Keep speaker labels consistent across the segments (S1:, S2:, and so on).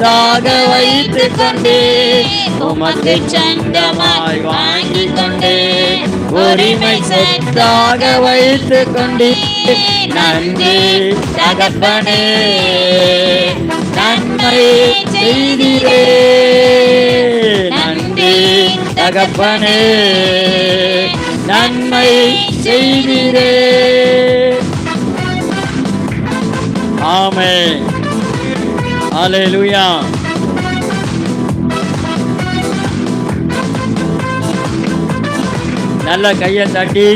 S1: தாக வைத்துக் கொண்டே உமக்கு சொந்தமாய் வாங்கிக் கொண்டே உரிமை சொத்தாக வைத்துக் கொண்டே நன்றி தகப்பனே நன்மை செய்திரே நன்றி தகப்பனே நன்மை செய்திரே ஆமே ஹalleluya நல்ல கையை தட்டி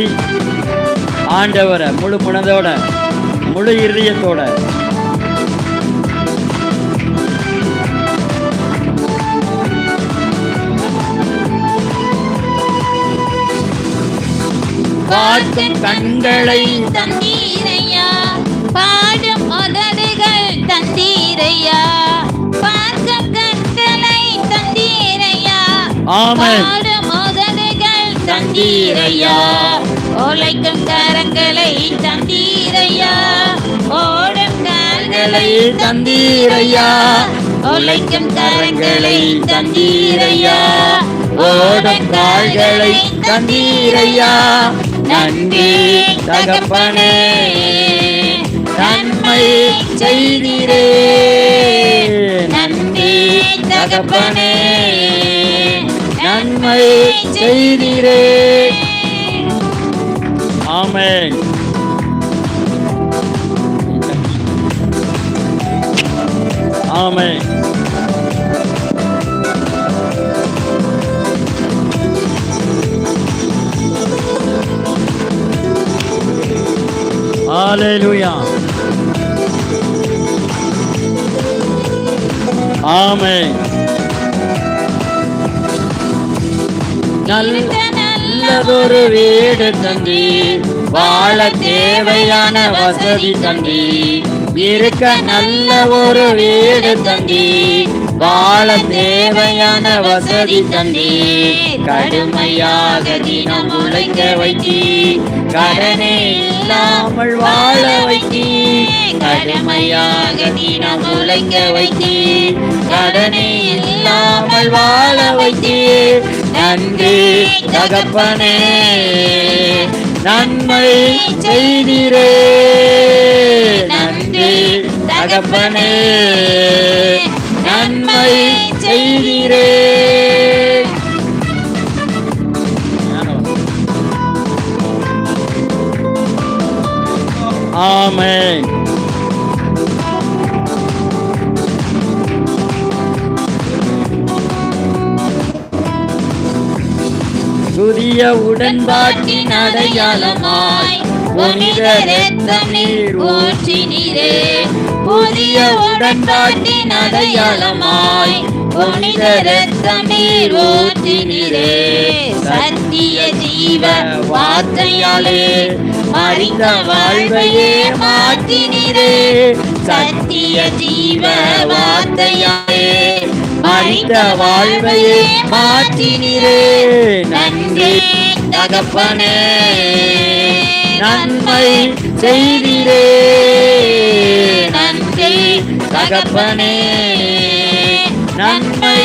S1: ஆண்டவரை முழு மனதோட முழு இருதயத்தோட. பார்க்கும் கண்களை
S2: தந்தீரையா
S1: ஆமென்.
S2: பாடும் தந்தீரையா? உழைக்கும் கரங்களை தந்தீரையா? ஓடும் கால்களை தந்தீரையா? ஓலைக்கும் கரங்களை தந்தீரையா? ஓடும் கால்களை தந்தீரையா? நன்றி தகப்பனே நன்மை செய்திரே. தகப்பனே
S1: நன்மை செய்தீரே. ஆமென். ஆமென். Hallelujah. ஆமென். நல்ல நல்லதொரு வீடு தந்தி வாழ தேவையான வசதி தந்தி இருக்க நல்ல ஒரு வீடு தந்தி வாழ தேவையான வசதி தந்தி கடுமையாக தினம் உழைக்க வைத்தி கடனே இல்லாமல் வாழ வைத்தி கடுமையாக தினம் உழைக்க வைத்தி கடனே இல்லாமல் வாழ வைத்தி நன்றி தகப்பனே. நன்மை செய்திரே. நன்றி தகப்பனே. நன்மை செய்திரே. ஆமென். புதிய உடன்பாட்டின் அடையாளமாய் புனித ரத்தம் நீர்
S2: ஊற்றினீரே. புதிய உடன்பாட்டின் அடையாளமாய் புனித ரத்தம் நீர் ஊற்றினீரே. சத்திய ஜீவ வார்த்தையாலே அறிந்த வாழ்வையே மாற்றினீரே. சத்திய ஜீவ வார்த்தையாலே மறிந்த வாழ்வையே மாற்றினீரே. நன்றி தகப்பனே.
S1: நன்மை செய்திரே.
S2: நன்றி
S1: தகப்பனே. நன்மை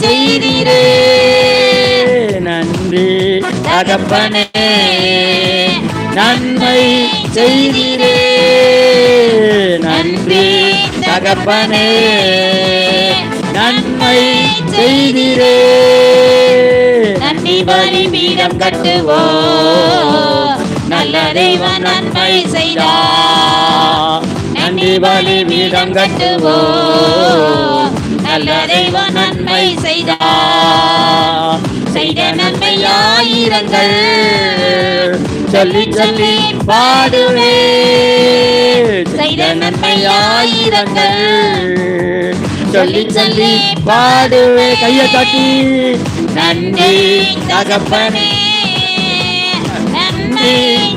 S1: செய்திரே. நன்றி தகப்பனே. நன்மை செய்திரே. நன்றி தகப்பனே. நன்மை செய்திரே.
S2: நன்றி பலி பீடம் கட்டுவோ. நல்ல தெய்வம் நன்மை செய்தா. நன்றி பலி பீடம் கட்டுவோ. நல்ல தெய்வம் நன்மை செய்தா. செய்த நன்மையாயிரங்கள்
S1: சொல்லி சொல்லி பாடுவே செய்த நன்மையாயிரங்கள் சொல்லி சொல்லி பாடுவே கையை தட்டி நன்றி தகப்பனே.
S2: நன்மை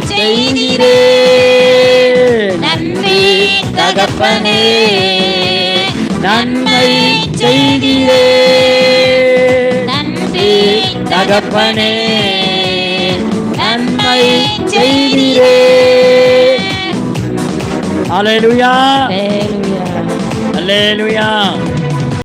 S1: செய்திரே நன்றி தகப்பனே. நன்மை செய்திரே நன்றி தகப்பனே. நன்மை செய்திரே அல்லேலூயா Hallelujah.